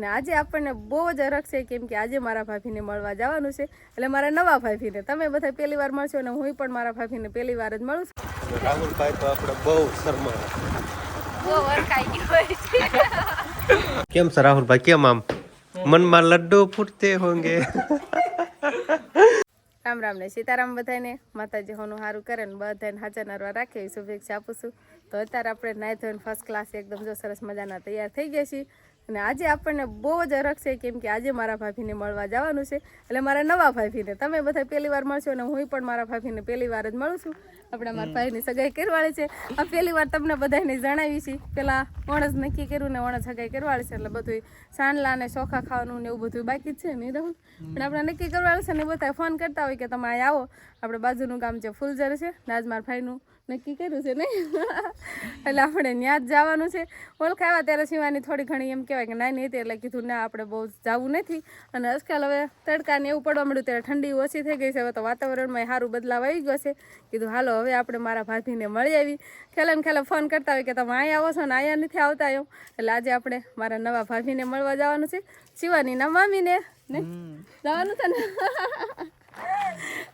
અને આજે આપણને બહુ જ અરખ છે કેમ કે આજે મારા ભાભીને મળવા જવાનું છે. એટલે મારા નવા ભાભીને તમે બધા પહેલી વાર મળશો અને હું પણ મારા ભાભીને પહેલી વાર જ મળું છું. રાહુલભાઈ તો આપણે બહુ શરમા બહુ અરખાઈ ગયો છે. કેમ છે રાહુલભાઈ? કેમ આમ? મનમાં લડ્ડુ ફૂટતે હોંગે. રામ રામ ને સીતારામ બધાને માતાજી હોનું સારું કરે ને બધાને હાજર નરવા રાખે શુભેચ્છા આપું છું. તો અત્યારે આપણે નાહી ધોઈને ફર્સ્ટ ક્લાસ એકદમ જો સરસ મજાના તૈયાર થઈ ગયા છીએ. અને આજે આપણને બહુ જ અરગ છે કેમ કે આજે મારા ભાભીને મળવા જવાનું છે. એટલે મારા નવા ભાભીને તમે બધા પહેલી વાર મળશો અને હું પણ મારા ભાભીને પહેલી વાર જ મળું છું. આપણે મારા ભાઈની સગાઈ કરવાળી છે. આ પહેલી વાર તમને બધાને જણાવી છે. પેલા ઓણસ નક્કી કર્યું ને ઓણસ સગાઈ કરવાળી છે. એટલે બધું સાંડલા ને ચોખા ખાવાનું ને એવું બધું બાકી જ છે નહીં રહું પણ આપણે નક્કી કરવાળું છે ને બધા ફોન કરતા હોય કે તમે આવો. આપણે બાજુનું ગામ છે ફૂલઝર છે મારા ભાઈનું નક્કી કર્યું છે નહીં એટલે આપણે ત્યાં જ જવાનું છે. ઓળખાવા ત્યારે શિવાની થોડી ઘણી એમ કહેવાય કે નાની નહીં એટલે કીધું ના આપણે બહુ જવું નથી. અને આજકાલ હવે તડકાને એવું પડવા મળ્યું ત્યારે ઠંડી ઓછી થઈ ગઈ છે. હવે તો વાતાવરણમાં સારું બદલાવ આવી ગયો છે. કીધું હાલો હવે આપણે મારા ભાભીને મળી આવી. ખેલે ને ખેલે ફોન કરતા હોય કે તમે અહીંયા આવો છો ને અહીંયા નથી આવતા એમ. એટલે આજે આપણે મારા નવા ભાભીને મળવા જવાનું છે. શિવાનીના મામીને ને? જવાનું છે ને?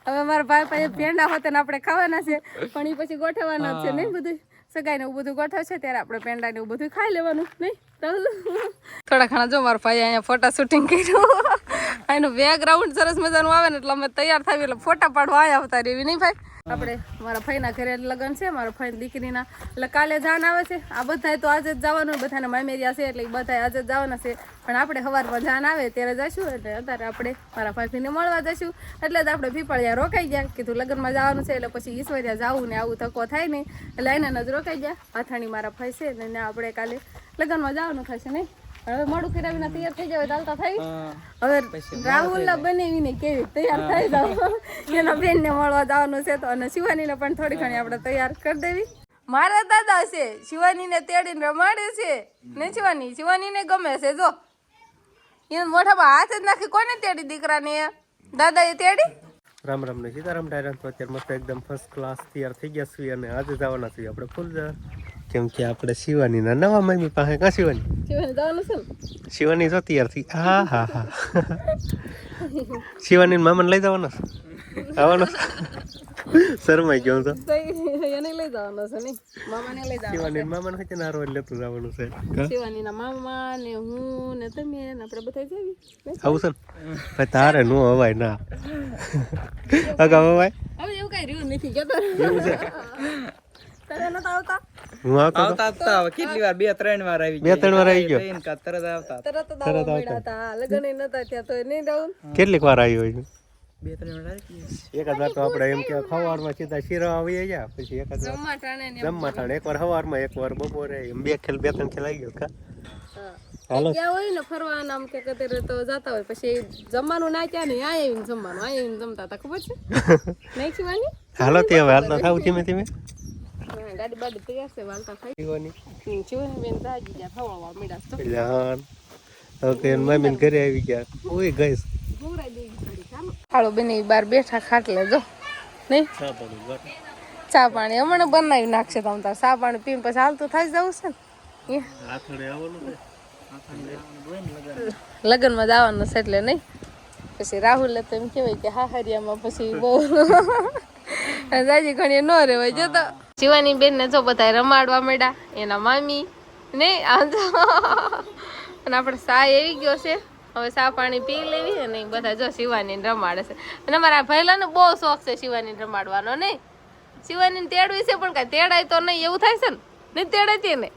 હવે મારા ભાઈ પાસે પેંડા હોત ને આપણે ખાવાના છે. પણ એ પછી ગોઠવવાના છે નહીં બધું સગાઈ ને એવું બધું ગોઠવે છે ત્યારે આપણે પેંડા ને એવું બધું ખાઈ લેવાનું નહીં? થોડા ઘણા જો મારા ભાઈ અહીંયા ફોટા શૂટિંગ કર્યું. એનું બેકગ્રાઉન્ડ સરસ મજાનું આવે ને એટલે અમે તૈયાર થાય એટલે ફોટા પાડવા આવ્યા હતા રેવી નહીં ભાઈ? આપણે મારા ભાઈના ઘરે લગ્ન છે, મારા ભાઈ દીકરીના. એટલે કાલે જાન આવે છે. આ બધાય તો આજે જ જવાનું બધાને મામેરિયા છે, એટલે બધા આજે જ જવાના છે. પણ આપણે સવારમાં જાન આવે ત્યારે જઈશું, એટલે અત્યારે આપણે મારા ભાભીને મળવા જઈશું. એટલે જ આપણે પીપળિયા રોકાઈ ગયા. કીધું લગ્નમાં જવાનું છે, એટલે પછી ઈશ્વર્યા જવું ને આવું ધક્કો થાય નહીં. એટલે એના જ રોકાઈ ગયા. અથાણી મારા ભાઈ છે, ને આપણે કાલે લગ્નમાં જવાનું થશે નહીં. હવે મોડું વિના તૈયાર થઈ જાવ ચાલતા થઈ હવે રાહુલના બનાવીને કેવી તૈયાર થઈ જાવ એના બેનને મળવા જવાનું છે તો અને શિવાનીને પણ થોડી ઘણી આપણે તૈયાર કરી દેવી. મારા દાદા છે શિવાની ને તેડીને રમાડે છે. ને શિવાની? શિવાની ને ગમે છે જો. એને મોઢામાં હાથ જ નાખી કોને તેડી દીકરાને? એ તેડી? રામ રામ ને સીતારામ ડાયરા તો અત્યારે મસ્ત એકદમ ફર્સ્ટ ક્લાસ તૈયાર થઈ ગયા છીએ અને આજે જવાના છીએ આપણે ફૂલ કેમ કે આપણે શિવાનીના નવા મમ્મી પાસે કા શિવાની? શિવાની શિવાની જો તૈયાર થઈ હા હા હા. શિવાની મામાને લઈ જવાનો છે? આવવાનો શરમાઈ ગયો તો. એને લઈ જવાનો છે નહીં મામાને લઈ જવાનો શિવાની મામાને હોય ના રોજ લેતું જવાનું છે. મામા ને હું ને તમે ને આપણે બધા જઈએ. આવું છે ને? તારે નો અવાય ના. અગાઉ અવાય? હવે એવું કઈ રહ્યું નથી કેતો એવું છે? તારે નતા આવતા? હું આવતો હતો. આવતા આવતા કેટલી વાર? બે ત્રણ વાર આવી બે ત્રણ વાર આવી ગયો. તરત આવતા. તરત જ આવવા લગન હતા નતા ત્યાં તો નહીં રહું કેટલીક વાર આવી હોય બે ત્રણ વાર આવી ગયા વાર તો આપણે એમ કે સવારમાં સીધા શીરો આવી ગયા પછી એક વાર જમવા ટાણે ને જમવા ટાણે. એક વાર સવારમાં એક વાર બપોરે. એમ બે ખેલ બે ત્રણ ખેલ આવી ગયો કા? હાલો. ગયા હોય ને ફરવા આમ કે કતરે તો જતા હોય. પછી જમવાનું ના ક્યાં નહીં આ આવીને જમવાનું. આ આવીને જમતા હતા ખબર છે? નહીં ખીવાની? હાલો તે હવે હાલતા થાવ ધીમે ધીમે. ગાડી બાડી તૈયાર છે વાલતા શિવાની શિવાની બેન જાગી ગયા થવા મીડા તો જાન હવે કે મમ્મી ઘરે આવી ગયા ઓય પડી ચાલો હાલો બેન બાર બેઠા ખાટલે જો. નહીં ચા પાણી હમણાં બનાવી નાખશે તમ તાર. ચા પાણી પીને પછી હાલતું થઈ જવું છે ને? લગ્નમાં જવાનું છે એટલે નહીં પછી રાહુલ તો એમ કહેવાય કે હા હરિયામાં પછી બહુ. જાજી ઘણી ન રહેવાય જતો શિવાની બેન ને જો બધા રમાડવા માંડ્યા, એના મામી જો. અને આપણે સા એવી ગયો છે. હવે સા પાણી પી લેવી અને બધા જો શિવાની રમાડે છે. અને મારા ભાઈલાને બહુ શોખ છે શિવાની રમાડવાનો નહીં શિવાની તેડવી છે, પણ કાંઈ તેડાય તો નહીં, એવું થાય છે ને? નહીં તેડાય તેને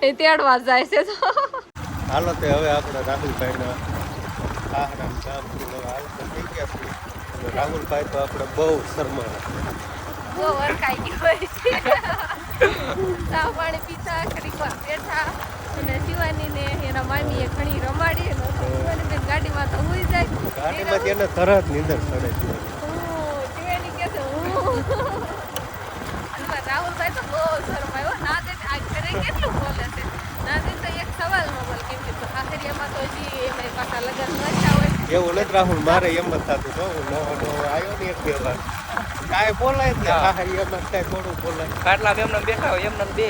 એ તેડવા જાય છે હાલો તે હવે આપણે રાહુલભાઈના આહરામ ગામથી હવે હાલતા થઈ ગયા છીએ અને રાહુલભાઈ તો આપણે બહુ શરમા બહુ વરખાઈ ગઈ હોય છે. ચા પાણી પીતા ઘડીક બેઠા અને શિવાની ને એના મામીએ ઘણી રમાડી શિવાની બેન ગાડીમાં તો હુઈ જાય. ગાડીમાંથી એને તરત નીંદર ચડે છે. હું શિવાની કહે છે રાહુલભાઈ તો બહુ શરમાયો ના દે આ ઘરે કેટલું બોલે છે? ના દે તો એક સવાલમાં બોલે કેમ કે આખરિયામાં તો હજી એમાં પાછા લગ્ન નતા હોય. એવું નથી રાહુલ મારે એમ જ થતું તો હું નવો નવો આવ્યો ને એક બે વાર. કાંઈ બોલાય જ નહીં. એમ એમાં કાંઈ થોડું બોલાય. ખાટલા એમને બેઠા હોય એમને બે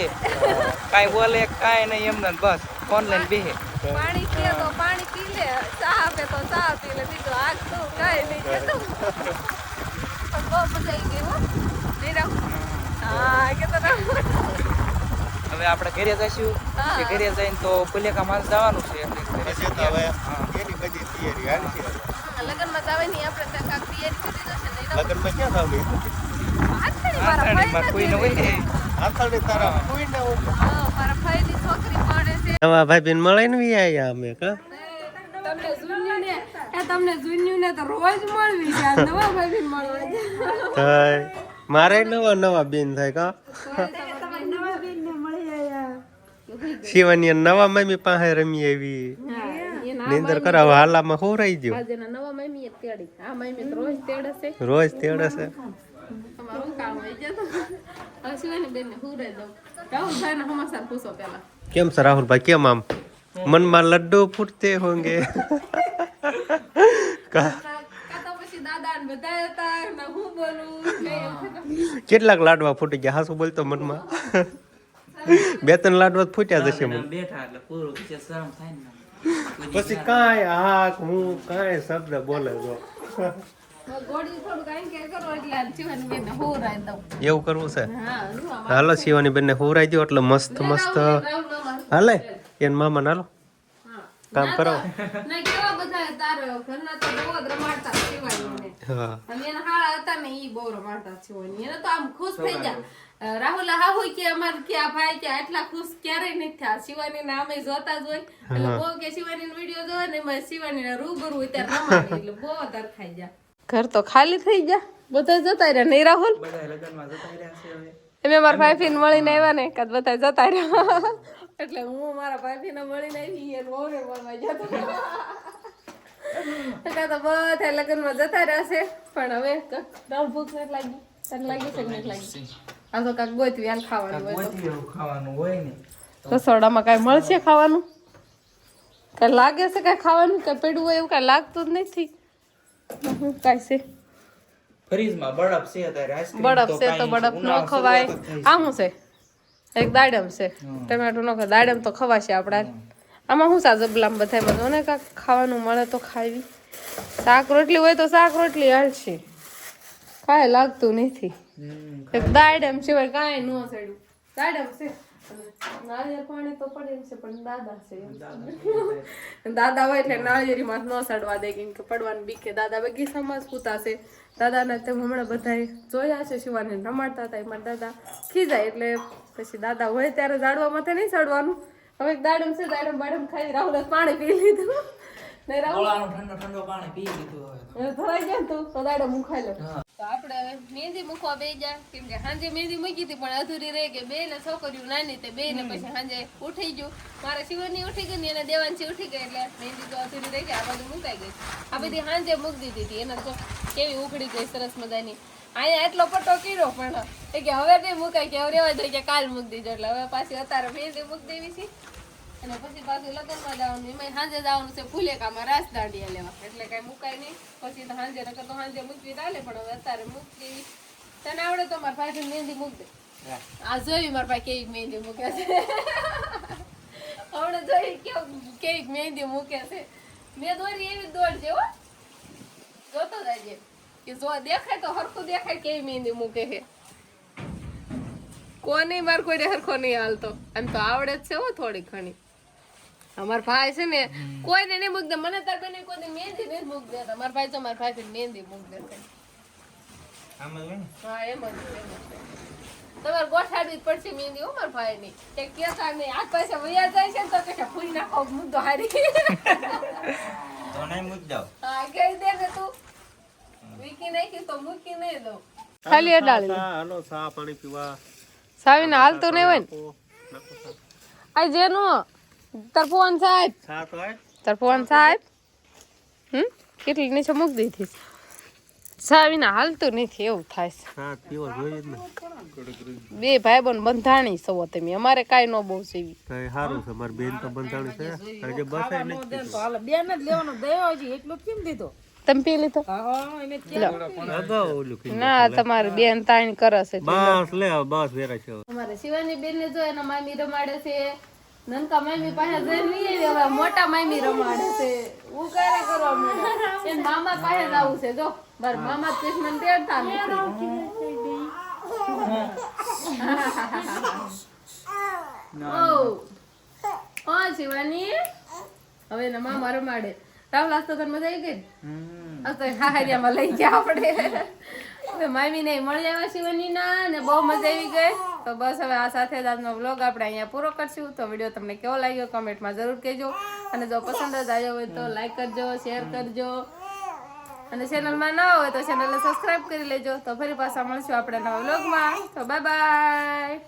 કાંઈ બોલે કાંઈ નહીં એમને બસ ફોન લઈને બેહે. પાણી પીએ તો પાણી પી લે. ચા આપે તો ચા પી લે. બીજું આગ તો કઈ નહીં. બહુ મજા આવી ગઈ હો. હા કે તો હવે આપણે ઘરે જઈશું. ઘરે જઈને તો પુલેકા માણસ જવાનું છે. એટલે હવે તૈયારી હાલશે લગ્નમાં જાવે નહીં આપણે ત્યાં કાંઈક તૈયારી કરી લગ્નમાં ક્યાં છે નવા ભાઈ બેન મળે ને વી આયા અમે કા? તમને જુન્યું ને એ તમને જુન્યું ને તો રોજ મળવી છે નવા ભાઈ મળવા છે. મારે નવા નવા બેન થાય કા? શિવાની નવા મમ્મી પાસે રમી આવી. નીંદર હવે હાલામાં હોરાઈ ગયો? આજે ના નવા મમ્મી તેડી આ મમ્મી તો રોજ તેડે છે. રોજ તેડે છે? તમારું કામ હોય જતો હવે શિવાની બેન હું રહી દઉં. રાહુલભાઈ ને સમાચાર પૂછો પેલા કેમ છે રાહુલભાઈ? કેમ આમ? મનમાં લડ્ડુ ફૂટતે હોંગે. કા- હું. કેટલાક લાડવા ફૂટી ગયા હાસુ બોલતો મનમાં. બે ત્રણ લાડવા તો ફૂટ્યા જશે મને. બેઠા એટલે પૂરું શરમ થાય ને પછી કાંઈ હાક હું કાંઈ શબ્દ બોલે જો. ગોળી થોડું કાંઈ કે કરો એટલે આ શિવાની બેન ને હુરાઈ દઉં. એવું કરવું છે? હાલો શિવાની બેનને હોરાઈ દો એટલે મસ્ત મસ્ત. હાલે એન મામા હાલો. કામ કરો ના તારે ઘરના તો બહુ જ રમાડતા શિવાનીને. અને એના હાળા હતા ને ઈ બહુ રમાડતા શિવાની. એને તો આમ ખુશ થઈ ગયા. રાહુલ હા હોય કે અમાર કે આ ભાઈ કે આટલા ખુશ ક્યારેય નથી થયા. શિવાની ને જોતા જ હોય. એટલે બહુ કે શિવાની નો વીડિયો જોવે ને એમાં શિવાની ના રૂબરૂ હોય ત્યારે રમાડે એટલે બહુ વધારે ખાઈ ગયા. ઘર તો ખાલી થઈ ગયા. બધા જતા રહ્યા નહીં રાહુલ? બધા લગ્નમાં જતા રહ્યા છે હવે. અમે મારા ભાઈ મળીને આવ્યા ને કાદ બધા જતા રહ્યા. એટલે હું મારા ભાઈ ને મળીને આવી અને વહુને મળવા જતો કાં તો બધા લગ્નમાં જતા રહેશે. પણ હવે રાહુલ ભૂખ નથી લાગી. તને લાગી છે નથી લાગી? આ તો કાંઈક ગોતવી હાલ ખાવાનું હોય ખાવાનું હોય ને રસોડામાં કાંઈ મળશે ખાવાનું? કાંઈ લાગે છે કાંઈ ખાવાનું? કાંઈ પેડું હોય એવું કાંઈ લાગતું જ નથી? કાંઈ છે. ફ્રીજમાં બળપ છે આઈસ્ક્રીમ છે તો બળપ ન ખવાય. આમ છે? એક દાડમ છે. ટમેટું ન ખવાય. દાડમ તો ખવાશે આપણા. આમાં શું સાજબલામ બધામાં બધો ને કાંક ખાવાનું મળે તો ખાવી. શાક રોટલી હોય તો શાક રોટલી હાલશે. કાંઈ લાગતું નથી. દાડમ સિવાય કાંઈ ન ચડ્યું દાડમ છે. નાળિયેર પાણી તો પડે એમ છે પણ દાદા છે દાદા હોય એટલે નાળિયેરી માં ન સડવા દે કેમ કે પડવાની બીકે. દાદા બગીચામાં જ પૂતાશે દાદાના તે હમણાં બધાએ જોયા છે શિવાને રમાડતા હતા. એમાં દાદા ખીજાય એટલે પછી દાદા હોય ત્યારે ઝાડવા માથે નહીં ચડવાનું હવે દાડમ છે દાડમ બાડમ ખાઈ રાહુલ પાણી પી લીધું. ને રાહુલ ઠંડો ઠંડો પાણી પી લીધું હવે ભરાઈ ગયા તું તો દાડમ મુખાઈ લો તો આપણે હવે મહેંદી મૂકવા બે જા કેમ કે સાંજે મહેંદી મૂકી હતી પણ અધૂરી રહી કે બે ને છોકરીઓ નાની તે બે ને પછી સાંજે ઉઠી ગયું. મારે શિવની ઉઠી ગઈ ને એને દેવાંશી ઉઠી ગઈ એટલે મહેંદી તો અધૂરી રહી ગઈ આ બધું મુકાઈ ગઈ. આ બધી સાંજે મૂકી દીધી હતી. એને તો કેવી ઉખડી ગઈ સરસ મજાની. અહીંયા એટલો પટ્ટો કર્યો પણ એ કે હવે નહીં મુકાય કે હવે રેવા દે કે કાલ મૂકી દીધો એટલે હવે પાછી અત્યારે મહેંદી મૂકી દેવી છે. અને પછી પાછું લગ્નમાં જવાનું એમાં સાંજે જવાનું છે ફૂલેકામાં રાસ દાંડિયા લેવા. એટલે કઈ મુકાય નહીં. પછી તો સાંજે નકર તો સાંજે મૂકવી ચાલે પણ હવે અત્યારે મૂકી તને આવડે તો મારા ભાઈ મહેંદી મૂક દે. આ જોઈ મારા ભાઈ કેવી મહેંદી મૂકે છે. હમણાં જોઈ કેવું કેવી મહેંદી મૂકે છે. મેં દોરી એવી દોડ હો. જોતો જાય કે જો દેખાય તો હરખું દેખાય કેવી મહેંદી મૂકે છે. કોની માર કોઈ હરખો નહીં હાલતો. એમ તો આવડે જ છે હો થોડી ઘણી. અમાર ભાઈ છે ને કોઈને નહીં મૂક દે મને તાર બેને કોઈ દી મહેંદી નહીં મૂક દેતા મારા ભાઈ તો મારા ભાઈ મહેંદી મૂક છે, એમ જ તમારે ગોઠાડવી જ પડશે મહેંદી ઉમર ભાઈ ની કે કેસા નહીં. આ પૈસા વયા જાય છે ને તો કે ફૂઈ નાખો મુદ્દો હારી. તો નહીં મુદ્દો હા કહી દે ને તું. વીકી નાખી તો મૂકી નહીં દઉં. ખાલી હાલો સા પાણી પીવા. સાવીને હાલતું નહીં હોય ને? આ જેનું તાર ફોન સાહેબ. ચા તો આય તાર સાહેબ. હમ? કેટલી નીચે મૂકી દીધી. સાવીને હાલતું નથી એવું થાય છે. ચા પીવો જોઈએ જ ને. બે ભાઈ બોન બંધાણી સવો તમે. અમારે કાંઈ ન બહુ સેવી કઈ સારું છે. મારી બેન તો બંધાણી છે. આજે બસ એ નથી તમે પી લીધો? ના તમારી બેન તાણ કરે છે બસ લે બસ વેરા છે અમારે શિવાની બેન ને જો એના મામી રમાડે છે. નનકા મામી પાસે જઈ લઈ હવે મોટા મામી રમાડે છે. હું ક્યારે કરવા મળે એને મામા પાસે જ આવું છે જો. બાર મામા ચશ્મા તેડતા નથી ઓ ઓ શિવાની? હવે એના મામા રમાડે. રાહુલ આજ તો તને મજા ગઈ. આજ તો હાહરિયામાં લઈ ગયા આપણે. મામી ને મળી આવ્યા શિવાની ના ને બહુ મજા આવી ગઈ. તો બસ હવે આ સાથે જ આજનો વ્લોગ આપણે અહીંયા પૂરો કરશું. તો વીડિયો તમને કેવો લાગ્યો કમેન્ટમાં જરૂર કહેજો. અને જો પસંદ જ આવ્યો હોય તો લાઈક કરજો શેર કરજો. અને ચેનલમાં ન હોય તો ચેનલને સબસ્ક્રાઈબ કરી લેજો. તો ફરી પાછા મળશું આપણે નવા વ્લોગમાં. તો બાય બાય